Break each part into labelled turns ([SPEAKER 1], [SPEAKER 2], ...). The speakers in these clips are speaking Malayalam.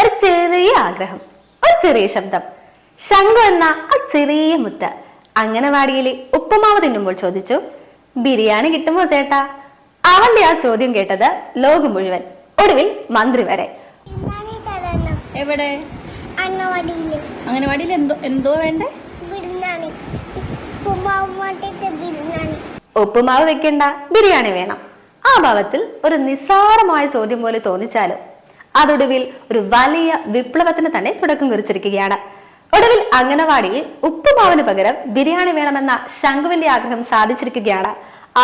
[SPEAKER 1] ഒരു ചെറിയ ആഗ്രഹം ഒരു ചെറിയ ശബ്ദം. ശംഖു എന്ന ആ ചെറിയ മുത്ത് അംഗനവാടിയിലെ ഉപ്പുമാവ് തിന്നുമ്പോൾ ചോദിച്ചു ബിരിയാണി കിട്ടുമോ ചേട്ടാ? അവന്റെ ആ ചോദ്യം കേട്ടത് ലോകം മുഴുവൻ ഒടുവിൽ മന്ത്രി വരെ.
[SPEAKER 2] എവിടെ? അംഗനവാടിയിൽ എന്തോ എന്തോ വേണ്ടേ?
[SPEAKER 1] ഉപ്പുമാവ് വെക്കണ്ട ബിരിയാണി വേണം. ആ ഭാവത്തിൽ ഒരു നിസ്സാരമായ ചോദ്യം പോലെ തോന്നിച്ചാലും അതൊടുവിൽ ഒരു വലിയ വിപ്ലവത്തിന് തന്നെ തുടക്കം കുറിച്ചിരിക്കുകയാണ്. ഒടുവിൽ അംഗനവാടിയിൽ ഉപ്പുമാവിന് പകരം ബിരിയാണി വേണമെന്ന ശംഖുവിന്റെ ആഗ്രഹം സാധിച്ചിരിക്കുകയാണ്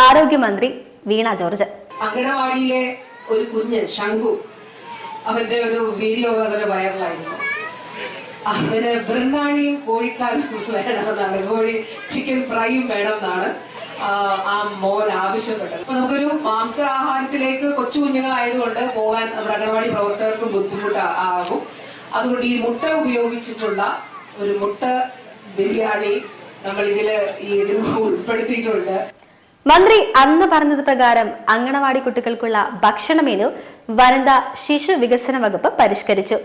[SPEAKER 1] ആരോഗ്യമന്ത്രി വീണ ജോർജ്.
[SPEAKER 3] അംഗനവാടിയിലെ ഒരു കുഞ്ഞ് ശംഖു അവന്റെ ഒരു വീഡിയോ വളരെ വൈറലായിരുന്നു അവന് ബൃന്ദാണിയും കോഴിക്കാരും വേണമെന്നാണ് കോഴി ചിക്കൻ ഫ്രൈയും വേണമെന്നാണ്. ആ, മോൻ ആവശ്യപ്പെട്ടത്. അപ്പൊ നമുക്കൊരു മാംസാഹാരത്തിലേക്ക് കൊച്ചു കുഞ്ഞുങ്ങളായതുകൊണ്ട് പോകാൻ നമ്മുടെ അംഗനവാടി പ്രവർത്തകർക്ക് ബുദ്ധിമുട്ട് ആകും അതുകൊണ്ട് ഈ മുട്ട ഉപയോഗിച്ചിട്ടുള്ള ഒരു മുട്ട ബിരിയാണി നമ്മൾ ഇതിൽ ഈ ഉൾപ്പെടുത്തിയിട്ടുണ്ട്.
[SPEAKER 1] മന്ത്രി അന്ന് പറഞ്ഞത് പ്രകാരം അങ്കണവാടി കുട്ടികൾക്കുള്ള ഭക്ഷണ മെനു വനിതാ ശിശു വികസന വകുപ്പ് പരിഷ്കരിച്ചു.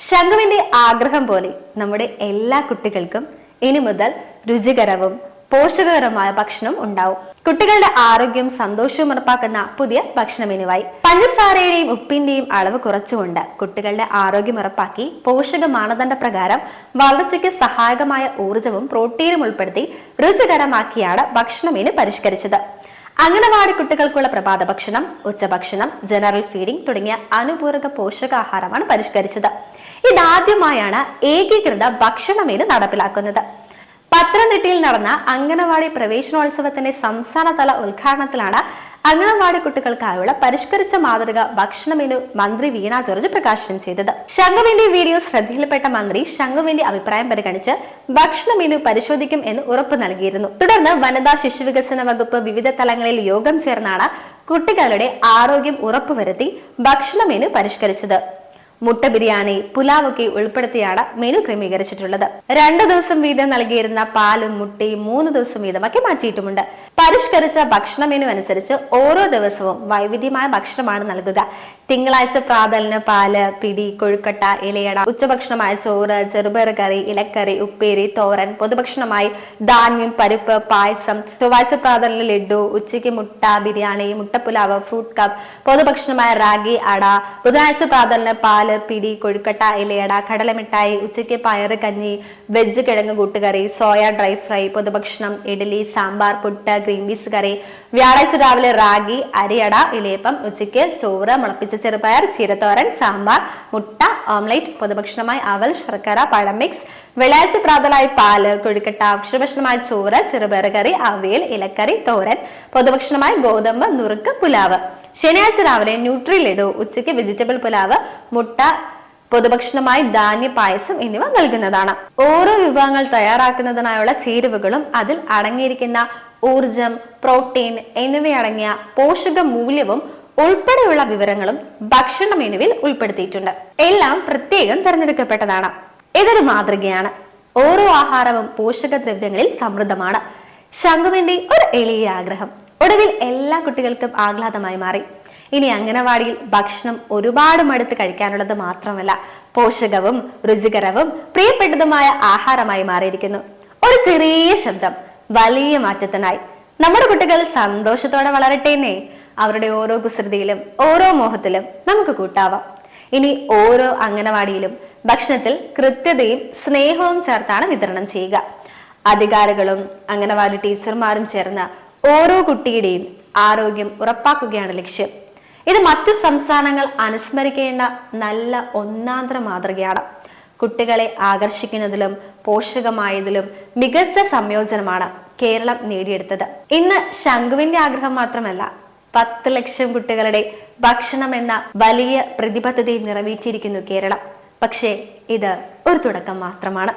[SPEAKER 1] ശംഖുവിന്റെ ആഗ്രഹം പോലെ നമ്മുടെ എല്ലാ കുട്ടികൾക്കും ഇനി മുതൽ രുചികരവും പോഷകകരമായ ഭക്ഷണം ഉണ്ടാവും. കുട്ടികളുടെ ആരോഗ്യം സന്തോഷവും ഉറപ്പാക്കുന്ന പുതിയ ഭക്ഷണ മെനുവായി പഞ്ചസാരയുടെയും ഉപ്പിന്റെയും അളവ് കുറച്ചുകൊണ്ട് കുട്ടികളുടെ ആരോഗ്യം ഉറപ്പാക്കി പോഷക മാനദണ്ഡ പ്രകാരം വളർച്ചയ്ക്ക് സഹായകമായ ഊർജവും പ്രോട്ടീനും ഉൾപ്പെടുത്തി രുചികരമാക്കിയാണ് ഭക്ഷണ മെനു പരിഷ്കരിച്ചത്. അംഗനവാടി കുട്ടികൾക്കുള്ള പ്രഭാത ഭക്ഷണം ഉച്ചഭക്ഷണം ജനറൽ ഫീഡിംഗ് തുടങ്ങിയ അനുപൂരക പോഷകാഹാരമാണ് പരിഷ്കരിച്ചത്. ഇതാദ്യമായാണ് ഏകീകൃത ഭക്ഷണ മെനു നടപ്പിലാക്കുന്നത്. പത്തനംതിട്ടയിൽ നടന്ന അംഗനവാടി പ്രവേശനോത്സവത്തിന്റെ സംസ്ഥാനതല ഉദ്ഘാടനത്തിലാണ് അംഗനവാടി കുട്ടികൾക്കായുള്ള പരിഷ്കരിച്ച മാതൃക ഭക്ഷണ മെനു മന്ത്രി വീണ ജോർജ് പ്രകാശനം ചെയ്തത്. ശംഖുവിന്റെ വീഡിയോ ശ്രദ്ധയിൽപ്പെട്ട മന്ത്രി ശംഖുവിന്റെ അഭിപ്രായം പരിഗണിച്ച് ഭക്ഷണ മെനു പരിശോധിക്കും എന്ന് ഉറപ്പ് നൽകിയിരുന്നു. തുടർന്ന് വനിതാ ശിശുവികസന വകുപ്പ് വിവിധ തലങ്ങളിൽ യോഗം ചേർന്നാണ് കുട്ടികളുടെ ആരോഗ്യം ഉറപ്പുവരുത്തി ഭക്ഷണ മെനു പരിഷ്കരിച്ചത്. മുട്ട ബിരിയാണി പുലാവൊക്കെ ഉൾപ്പെടുത്തിയാണ് മെനു ക്രമീകരിച്ചിട്ടുള്ളത്. രണ്ടു ദിവസം വീതം നൽകിയിരുന്ന പാലും മുട്ടയും മൂന്ന് ദിവസം വീതമാക്കി മാറ്റിയിട്ടുമുണ്ട്. പരിഷ്കരിച്ച ഭക്ഷണ മെനു അനുസരിച്ച് ഓരോ ദിവസവും വൈവിധ്യമായ ഭക്ഷണമാണ് നൽകുക. തിങ്കളാഴ്ച പ്രാതലിന് പാൽ പിടി കൊഴുക്കട്ട ഇലയട ഉച്ചഭക്ഷണമായ ചോറ് ചെറുപയർ കറി ഇലക്കറി ഉപ്പേരി തോരൻ പൊതുഭക്ഷണമായി ധാന്യം പരിപ്പ് പായസം ചൊവ്വാഴ്ച പ്രാതലിന് ലഡു ഉച്ചയ്ക്ക് മുട്ട ബിരിയാണി മുട്ടപ്പുലാവ് ഫ്രൂട്ട് കപ്പ് പൊതുഭക്ഷണമായ റാഗി അട ബുധനാഴ്ച പ്രാതലിന് പാൽ പിടി കൊഴുക്കട്ട ഇലയട കടലമിഠായി ഉച്ചയ്ക്ക് പയറ് കഞ്ഞി വെജ് കിഴങ്ങ് കൂട്ടുകറി soya dry fry പൊതുഭക്ഷണം idli sambar puttu green peas curry. വ്യാഴാഴ്ച രാവിലെ റാഗി അരിയട ഇലയപ്പം ഉച്ചയ്ക്ക് ചോറ് മുളപ്പിച്ച ചെറുപയർ ചീരത്തോരൻ സാമ്പാർ മുട്ട ഓംലൈറ്റ് പൊതുഭക്ഷണമായി അവൽ ശർക്കര പഴം മിക്സ്. വെള്ളിയാഴ്ച പ്രാതലായി പാൽ കൊഴുക്കട്ട ഭക്ഷണഭക്ഷണമായി ചോറ് ചെറുപയർ കറി ഇലക്കറി തോരൻ പൊതുഭക്ഷണമായി ഗോതമ്പ് നുറുക്ക് പുലാവ്. ശനിയാഴ്ച രാവിലെ ന്യൂട്രി ലഡു ഉച്ചയ്ക്ക് വെജിറ്റബിൾ പുലാവ് മുട്ട പൊതുഭക്ഷണമായി ധാന്യ പായസം എന്നിവ നൽകുന്നതാണ്. ഓരോ വിഭവങ്ങൾ തയ്യാറാക്കുന്നതിനായുള്ള ചേരുവകളും അതിൽ അടങ്ങിയിരിക്കുന്ന ഊർജം പ്രോട്ടീൻ എന്നിവയടങ്ങിയ പോഷക മൂല്യവും ഉൾപ്പെടെയുള്ള വിവരങ്ങളും ഭക്ഷണ മെനുവിൽ ഉൾപ്പെടുത്തിയിട്ടുണ്ട്. എല്ലാം പ്രത്യേകം തിരഞ്ഞെടുക്കപ്പെട്ടതാണ്. ഇതൊരു മാതൃകയാണ്? ഓരോ ആഹാരവും പോഷകദ്രവ്യങ്ങളിൽ സമൃദ്ധമാണ്. ശംഖുവിന്റെ ഒരു എളിയ ആഗ്രഹം. ഒടുവിൽ എല്ലാ കുട്ടികൾക്കും ആഹ്ലാദമായി മാറി. ഇനി അംഗനവാടിയിൽ ഭക്ഷണം ഒരുപാട് മടുത്ത് കഴിക്കാനുള്ളത് മാത്രമല്ല പോഷകവും രുചികരവും പ്രിയപ്പെട്ടതുമായ ആഹാരമായി മാറിയിരിക്കുന്നു. ഒരു ചെറിയ ശബ്ദം വലിയ മാറ്റത്തിനായി. നമ്മുടെ കുട്ടികൾ സന്തോഷത്തോടെ വളരട്ടേന്നേ അവരുടെ ഓരോ കുസൃതിയിലും ഓരോ മോഹത്തിലും നമുക്ക് കൂട്ടാവാം. ഇനി ഓരോ അംഗനവാടിയിലും ഭക്ഷണത്തിൽ കൃത്യതയും സ്നേഹവും ചേർത്താണ് വിതരണം ചെയ്യുക. അധികാരികളും അംഗനവാടി ടീച്ചർമാരും ചേർന്ന ഓരോ കുട്ടിയുടെയും ആരോഗ്യം ഉറപ്പാക്കുകയാണ് ലക്ഷ്യം. ഇത് മറ്റു സംസ്ഥാനങ്ങൾ അനുസ്മരിക്കേണ്ട നല്ല ഒന്നാന്തര മാതൃകയാണ്. കുട്ടികളെ ആകർഷിക്കുന്നതിലും പോഷകമായതിലും മികച്ച സംയോജനമാണ് കേരളം നേടിയെടുത്തത്. ഇന്ന് ശംഖുവിന്റെ ആഗ്രഹം മാത്രമല്ല പത്ത് ലക്ഷം കുട്ടികളുടെ ഭക്ഷണം എന്ന വലിയ പ്രതിബദ്ധതയിൽ നിറവേറ്റിയിരിക്കുന്നു കേരളം. പക്ഷേ ഇത് ഒരു തുടക്കം മാത്രമാണ്.